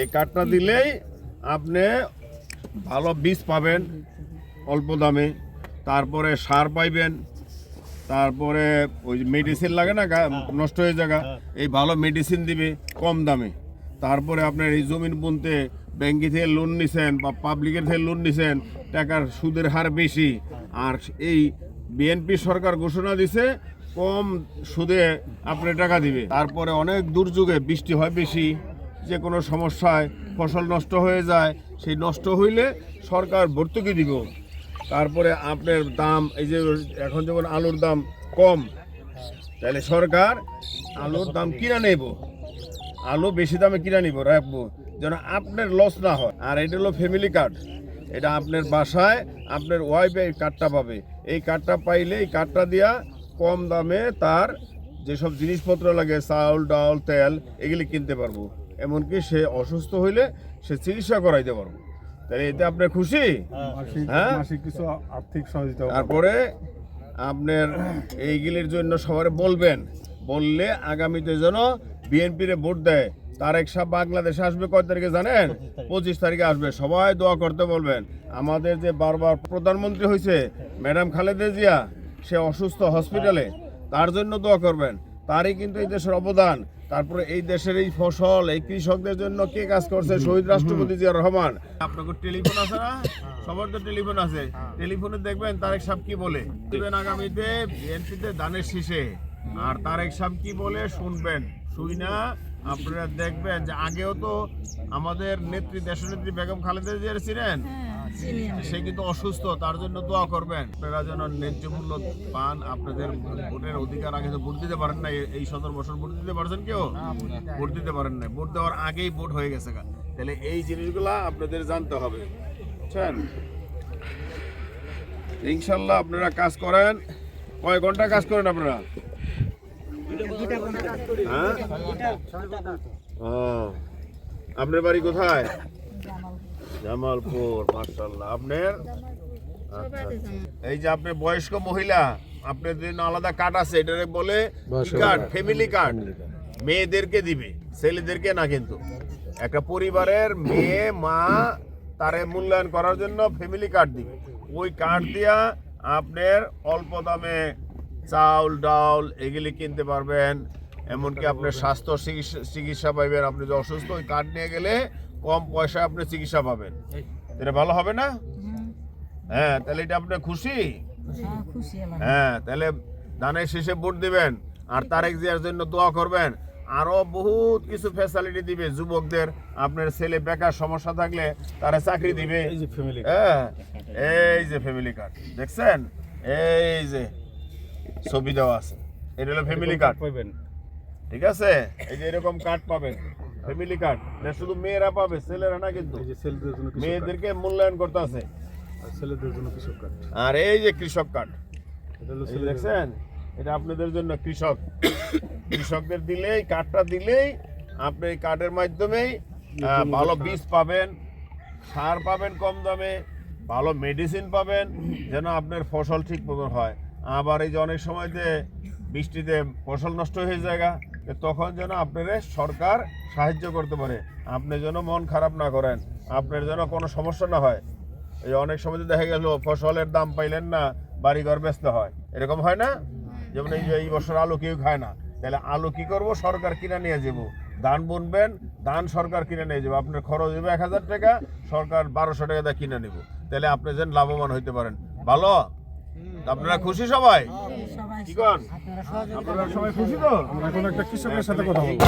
এই কার্ডটা দিলেই আপনি ভালো বীজ পাবেন অল্প দামে। তারপরে সার পাইবেন, তারপরে ওই মেডিসিন লাগে না নষ্ট হয়ে জায়গা এই ভালো মেডিসিন দিবে কম দামে। তারপরে আপনার এই জমিন বুনতে ব্যাংকে থেকে লোন নিছেন বা পাবলিকের থেকে লোন নিছেন, টাকার সুদের হার বেশি। আর এই বিএনপি সরকার ঘোষণা দিছে, কম সুদে আপনি টাকা দিবে। তারপরে অনেক দুর্যোগে বৃষ্টি হয় বেশি। যে কোনো সমস্যায় ফসল নষ্ট হয়ে যায়, সেই নষ্ট হইলে সরকার ভর্তুকি দিব। তারপরে আপনার দাম, এই যে এখন যেমন আলুর দাম কম, তাহলে সরকার আলুর দাম কিনা নেব আলু বেশি দামে কিনা নিব, রাখব, যেন আপনার লস না হয়। আর এটা হলো ফ্যামিলি কার্ড এটা আপনার বাসায় আপনার ওয়াইফ এই কার্ডটা পাবে। এই কার্ডটা পাইলে এই কার্ডটা দিয়া কম দামে তার যেসব জিনিসপত্র লাগে, চাউল, ডাল, তেল, এগুলি কিনতে পারব। এমনকি সে অসুস্থ হইলে সে চিকিৎসা করাইতে পারব। তাহলে এতে আপনি খুশি? হ্যাঁ? কিছু আর্থিক সহযোগিতা তারপরে আপনার এইগুলির জন্য সবার বলবেন। বললে আগামীতে যেন বিএনপির ভোট দেয়। তারেক সাহ বাংলাদেশে আসবে কয় তারিখে জানেন? পঁচিশ তারিখে। আসবে। সবাই দোয়া করতে বলবেন। আমাদের যে বারবার প্রধানমন্ত্রী হয়েছে ম্যাডাম খালেদা জিয়া সে অসুস্থ হসপিটালে। তার জন্য দোয়া করবেন। তারই কিন্তু এই দেশের অবদান। তারপরে এই দেশের এই ফসল এই কৃষকদের জন্য কে কাজ করছে? শহীদ রাষ্ট্রপতি জিয়া রহমান। আপনাকে টেলিফোন আছে না? সবার তো টেলিফোন আছে। টেলিফোনে দেখবেন তারেক সাহেব কি বলে? দিবেন আগামীতে বিএনপিতে দানের শীষে। আর তারেক সাহেব কি বলে? শুনবেন। শুই না। আপনারা দেখবেন যে আগেও তো আমাদের নেত্রী দেশনেত্রী বেগম খালেদা জিয়ার ছিলেন। সে কিন্তু অসুস্থ তার জন্য দোয়া করবেন। আপনারা যেন ন্যায্য মূল্য পান আপনাদের ভোটের অধিকার আগে তো ভোট দিতে পারেন না এই সতেরো বছর ভোট দিতে পারছেন কেউ? ভোট দিতে পারেন। না ভোট দেওয়ার আগেই ভোট হয়ে গেছে তাহলে এই জিনিসগুলা আপনাদের জানতে হবে বুঝছেন? ইনশাল্লাহ আপনারা কাজ করেন। কয় ঘণ্টা কাজ করেন আপনারা? হ্যাঁ? আপনার বাড়ি কোথায়? জামালপুর মার্শাল্লাহ আপনার? আচ্ছা, আচ্ছা। এই যে আপনি বয়স্ক মহিলা আপনার জন্য আলাদা কার্ড আছে এটাকে বলে কার্ড ফ্যামিলি কার্ড মেয়েদেরকে দিবে ছেলেদেরকে না কিন্তু। একটা পরিবারের মেয়ে মা তারে মূল্যায়ন করার জন্য ফ্যামিলি কার্ড দিবে। ওই কার্ড দিয়া আপনার অল্প দামে চাউল ডাউল এগুলি কিনতে পারবেন। এমনকি আপনার স্বাস্থ্য চিকিৎসা চিকিৎসা পাইবেন আপনি যদি অসুস্থ ওই কার্ড নিয়ে গেলে কম পয়সায় আপনি চিকিৎসা পাবেন। এটা ভালো হবে না? হ্যাঁ তাহলে এটা আপনার খুশি? খুশি। হ্যাঁ তাহলে দানের শেষে ভোট দিবেন আর তারেক জিয়ার জন্য দোয়া করবেন। আরও বহুত কিছু ফ্যাসিলিটি দিবে যুবকদের। আপনার ছেলে বেকার সমস্যা থাকলে তারা চাকরি দিবে। এই যে ফ্যামিলি হ্যাঁ এই যে ফ্যামিলি কার্ড দেখছেন? এই যে ছবি দেওয়া আছে। এটা হলো ফ্যামিলি কার্ড পাইবেন? ঠিক আছে? এই যে এরকম কার্ড পাবেন ফ্যামিলি কার্ড এটা শুধু মেয়েরা পাবে ছেলেরা না কিন্তু। যে মেয়েদেরকে মূল্যায়ন করতে আছে। আর ছেলেদের জন্য কৃষক কার্ড আর এই যে কৃষক কার্ড যে দেখছেন? এটা আপনাদের জন্য কৃষক। কৃষকদের দিলেই কার্ডটা দিলেই আপনি এই কার্ডের মাধ্যমেই ভালো বীজ পাবেন সার পাবেন কম দামে ভালো মেডিসিন পাবেন যেন আপনার ফসল ঠিক মতন হয়। আবার এই যে অনেক সময়তে বৃষ্টিতে ফসল নষ্ট হয়ে যায় তখন যেন আপনার সরকার সাহায্য করতে পারে। আপনি যেন মন খারাপ না করেন আপনার যেন কোনো সমস্যা না হয়। এই অনেক সময় দেখা গেল ফসলের দাম পাইলেন না বাড়ি ঘর ব্যস্ত হয়। এরকম হয় না? যেমন এই যে এই বছর আলু কেউ খায় না। তাহলে আলু কি করব? সরকার কিনে নিয়ে যাব। ধান বুনবেন ধান সরকার কিনে নিয়ে যাব। আপনার খরচ হবে এক হাজার টাকা সরকার বারোশো টাকা দিয়ে কিনে নেব। তাহলে আপনি যেন লাভবান হইতে পারেন। ভালো? আপনারা খুশি সবাই? সবাই কি কন? আপনারা সবাই খুশি তো? আমরা এখন একটা কৃষকের সাথে কথা বলব।